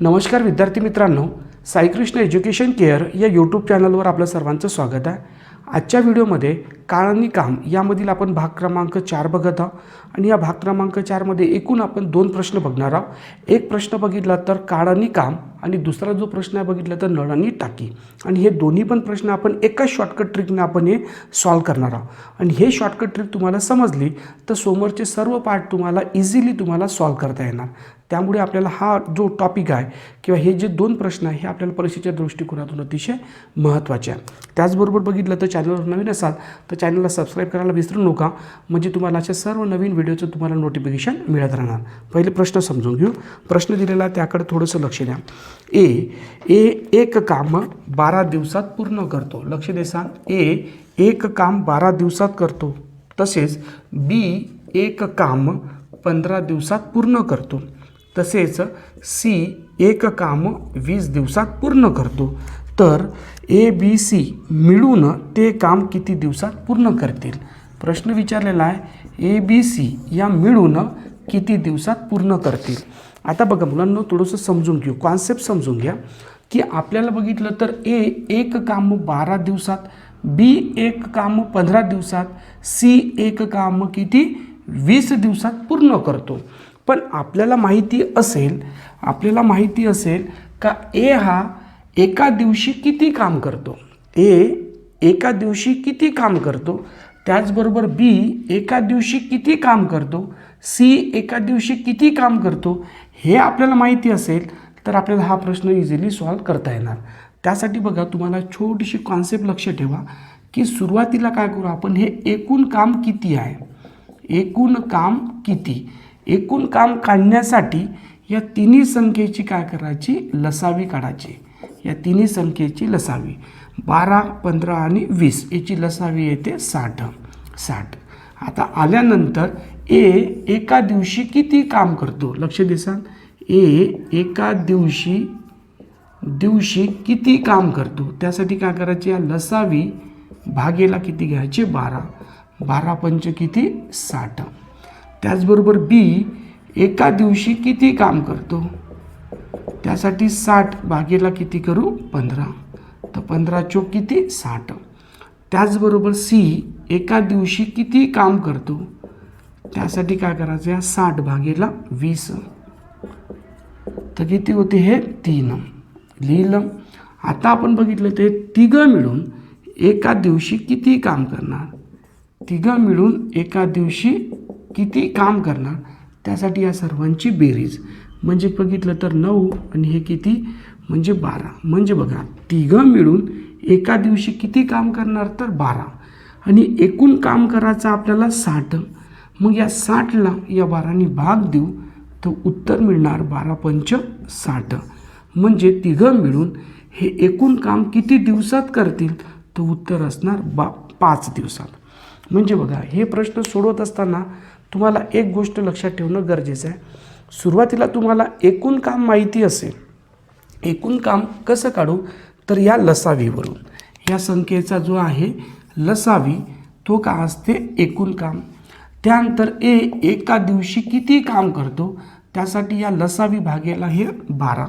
नमस्कार विद्यार्थी मित्रांनो साईकृष्ण एज्युकेशन केअर या यूट्यूब चॅनलवर आपलं सर्वांचं स्वागत आहे. आजच्या व्हिडिओमध्ये काळ आणि काम. यामधील आपण भाग क्रमांक चार बघत आहोत. आणि या भाग क्रमांक चारमध्ये एकूण आपण दोन प्रश्न बघणार आहोत. एक प्रश्न बघितला तर काळ आणि काम आणि दुसरा जो प्रश्न आहे बघितला तर नळ आणि टाकी. आणि हे दोन्ही पण प्रश्न आपण एकाच शॉर्टकट ट्रिकने आपण हे सॉल्व करणार आहोत. आणि हे शॉर्टकट ट्रिक तुम्हाला समजली तर समोरचे सर्व पार्ट तुम्हाला इझिली तुम्हाला सॉल्व करता येणार. त्यामुळे आपल्याला हा जो टॉपिक आहे किंवा हे जे दोन प्रश्न आहे हे आपल्याला परीक्षेच्या दृष्टिकोनातून अतिशय महत्त्वाचे आहे. त्याचबरोबर बघितलं तर चॅनलवर नवीन असाल तर चॅनलला सबस्क्राईब करायला विसरू नका. म्हणजे तुम्हाला अशा सर्व नवीन व्हिडिओचं तुम्हाला नोटिफिकेशन मिळत राहणार. पहिले प्रश्न समजून घेऊ. प्रश्न दिलेला त्याकडे थोडंसं लक्ष द्या. ए ए एक काम बारा दिवसात पूर्ण करतो. लक्ष दे सांग ए एक काम बारा दिवसात करतो. तसेच बी एक काम पंधरा दिवसात पूर्ण करतो. तसेच सी एक काम वीस दिवसात पूर्ण करतो. तर ए बी सी मिळून ते काम किती दिवसात पूर्ण करतील? प्रश्न विचारलेला आहे ए बी सी या मिळून किती दिवसात पूर्ण करतील? आता बघा मुलांना थोडंसं समजून घेऊ कॉन्सेप्ट समजून घ्या. की आपल्याला बघितलं तर ए एक काम बारा दिवसात बी एक काम पंधरा दिवसात सी एक काम किती? वीस दिवसात पूर्ण करतो. पण आपल्याला माहिती असेल आपल्याला माहिती असेल का ए हा एका दिवशी किती काम करतो? ए एका दिवशी किती काम करतो? त्याचबरोबर बी एका दिवशी किती काम करतो? सी एका दिवशी किती काम करतो? हे आपल्याला माहिती असेल तर आपल्याला हा प्रश्न इझिली सॉल्व करता येणार. त्यासाठी बघा तुम्हाला छोटीशी कॉन्सेप्ट लक्ष ठेवा की सुरुवातीला काय करू आपण? हे एकूण काम किती आहे? एकूण काम किती? एकूण काम काढण्यासाठी या तिन्ही संख्येची काय करायची? लसावी काढायची. या तिन्ही संख्येची लसावी. बारा पंधरा आणि वीस याची लसावी येते साठ. साठ. आता आल्यानंतर ए एका दिवशी किती काम करतो? लक्ष दे ए एका दिवशी दिवशी किती काम करतो? त्यासाठी काय करायचे? या लसावी भागेला किती घ्यायचे? बारा. बारा पंच किती? साठ. त्याचबरोबर बी एका दिवशी किती काम करतो? त्यासाठी साठ भागेला किती करू? पंधरा. तर पंधरा चोक किती? साठ. त्याचबरोबर सी एका दिवशी किती काम करतो? त्यासाठी काय करायचं? या साठ भागेला वीस. तर किती होते? हे तीन. लिहिलं. आता आपण बघितलं ते तिघं मिळून एका दिवशी किती काम करणार? तिघं मिळून एका दिवशी किती काम करणार? त्यासाठी या सर्वांची बेरीज. म्हणजे बघितलं तर नऊ आणि हे किती? म्हणजे बारा. म्हणजे बघा तिघं मिळून एका दिवशी किती काम करणार तर बारा. आणि एकूण काम करायचं आपल्याला साठ. मग या साठला या बाराने भाग देऊ तर उत्तर मिळणार बारा पंच साठ. म्हणजे तिघं मिळून हे एकूण काम किती दिवसात करतील? तर उत्तर असणार बा पाच दिवसात. म्हणजे बघा हे प्रश्न सोडवत असताना तुम्हाला एक गोष्ट लक्षात ठेवणं गरजेचं आहे. सुरुवातीला तुम्हाला एकूण काम माहिती असेल. एकूण काम कसं काढू? तर या लसावीवरून. या संख्येचा जो आहे लसावी तो का असते? एकूण काम. त्यानंतर ए एका दिवशी किती काम करतो? त्यासाठी या लसावी भागेला हे बारा.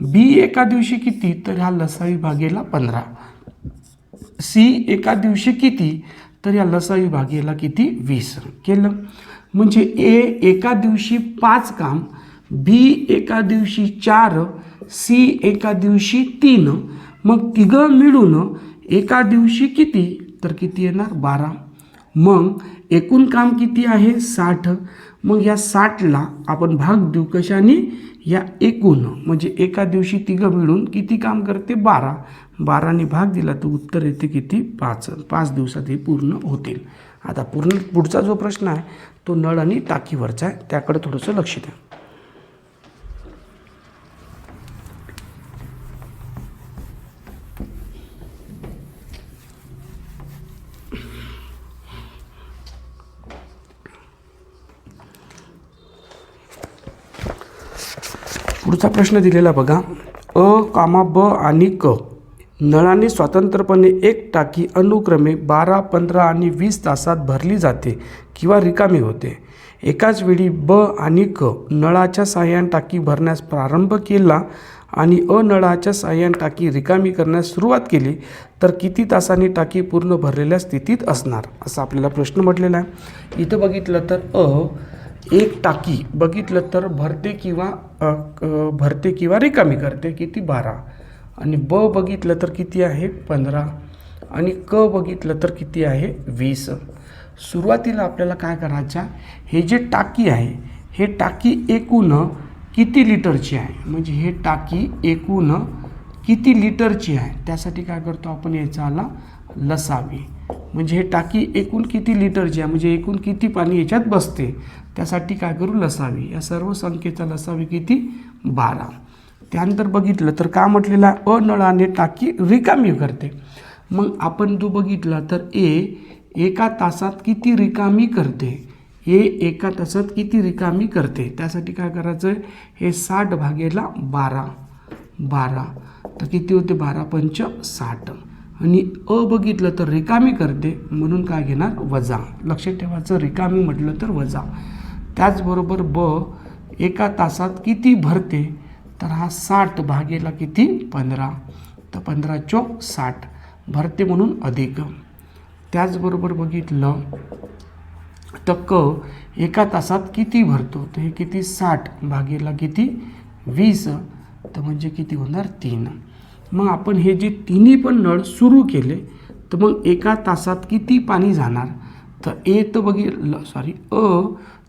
बी एका दिवशी किती? तर ह्या लसावी भागेला पंधरा. सी एका दिवशी किती? तर या लसावी भागेला किती? वीस. केलं? म्हणजे ए एका दिवशी पाच काम बी एका दिवशी चार सी एका दिवशी तीन मग तिघं मिळून एका दिवशी किती? तर किती येणार? बारा. मग एकूण काम किती आहे? साठ. मग या साठला आपण भाग देऊ कशाने? या एकूण म्हणजे एका दिवशी तिघं मिळून किती काम करते? बारा. बाराने भाग दिला तर उत्तर येते किती? पाच. पाच दिवसात हे पूर्ण होतील. आता पूर्ण पुढचा जो प्रश्न आहे तो नळ आणि टाकीवरचा आहे. त्याकडे थोडंसं लक्ष द्या. पुढचा प्रश्न दिलेला बघा. अ कामा ब आणि क. नळाने स्वतंत्रपणे एक टाकी अनुक्रमे बारा पंधरा आणि वीस तासात भरली जाते किंवा रिकामी होते. एकाच वेळी ब आणि क नळाच्या साह्यान टाकी भरण्यास प्रारंभ केला आणि अ नळाच्या साह्यान टाकी रिकामी करण्यास सुरुवात केली तर किती तासांनी टाकी पूर्ण भरलेल्या स्थितीत असणार? असा आपल्याला प्रश्न म्हटलेला आहे. इथं बघितलं तर अ एक टाकी बघितलं तर भरते किंवा भरते किंवा रिकामी करते किती? बारा. आणि ब बघितलं तर किती आहे? पंधरा. आणि क बघितलं तर किती आहे? वीस. सुरुवातीला आपल्याला काय करायचं हे जे टाकी आहे हे टाकी एकूण किती लिटरची आहे? म्हणजे हे टाकी एकूण किती लिटरची आहे? त्यासाठी काय करतो आपण? याचा आला लसावी. म्हणजे हे टाकी एकूण किती लिटरची आहे? म्हणजे एकूण किती पाणी याच्यात बसते? त्यासाठी काय करू? लसावी. या सर्व संख्येचा लसावी किती? बारा. त्यानंतर बघितलं तर का म्हटलेलं आहे अनळाने टाकी रिकामी करते. मग आपण जो बघितला तर ए एका तासात किती रिकामी करते? ए एका तासात किती रिकामी करते? त्यासाठी काय करायचं आहे हे साठ भागेला बारा. बारा. तर किती होते? बारा पंच साठ. आणि अ बघितलं तर रिकामी करते म्हणून काय घेणार? वजा. लक्षात ठेवायचं रिकामी म्हटलं तर वजा. त्याचबरोबर ब एका तासात किती भरते? तर हा साठ भागेला किती? पंधरा. तर पंधरा चोक साठ. भरते म्हणून अधिक. त्याचबरोबर बघितलं तर क एका तासात किती भरतो? तर हे किती? साठ भागेला किती? वीस. तर म्हणजे किती होणार? तीन. मग आपण हे जे तिन्ही पण नळ सुरू केले तर मग एका तासात किती पाणी जाणार? तर ए तर बघितलं सॉरी अ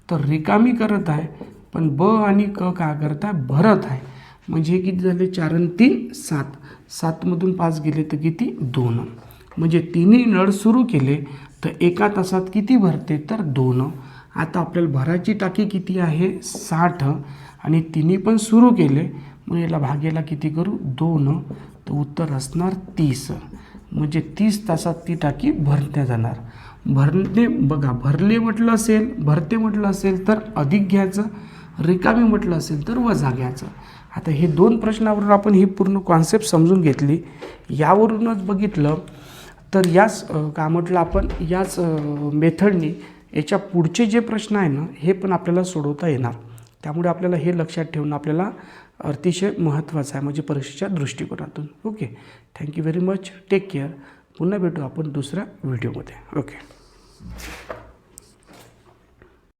तर रिकामी करत आहे पण ब आणि क का करत आहे भरत आहे. म्हणजे हे किती झाले? चार आणि तीन सात. सातमधून पाच गेले तर किती? दोन. म्हणजे तिन्ही नळ सुरू केले तर एका तासात किती भरते? तर दोन. आता आपल्याला भराची टाकी किती आहे? साठ. आणि तिन्ही पण सुरू केले. मग याला भागेला किती करू? दोन. तर उत्तर असणार तीस. म्हणजे तीस तासात ती टाकी भरल्या जाणार. भरणे बघा भरले म्हटलं असेल भरते म्हटलं असेल तर अधिक घ्यायचं. रिकामी म्हटलं असेल तर वजा घ्यायचं. आता हे दोन प्रश्नावरून आपण ही पूर्ण कॉन्सेप्ट समजून घेतली. यावरूनच बघितलं तर याच का म्हटलं आपण याच मेथडनी याच्या पुढचे जे प्रश्न आहे ना हे पण आपल्याला सोडवता येणार. त्यामुळे आपल्याला हे लक्षात ठेवणं आपल्याला अतिशय महत्त्वाचं आहे म्हणजे परीक्षेच्या दृष्टिकोनातून. Okay? Thank you very much take care पुन्हा भेटू आपण दुसऱ्या व्हिडिओमध्ये. ओके?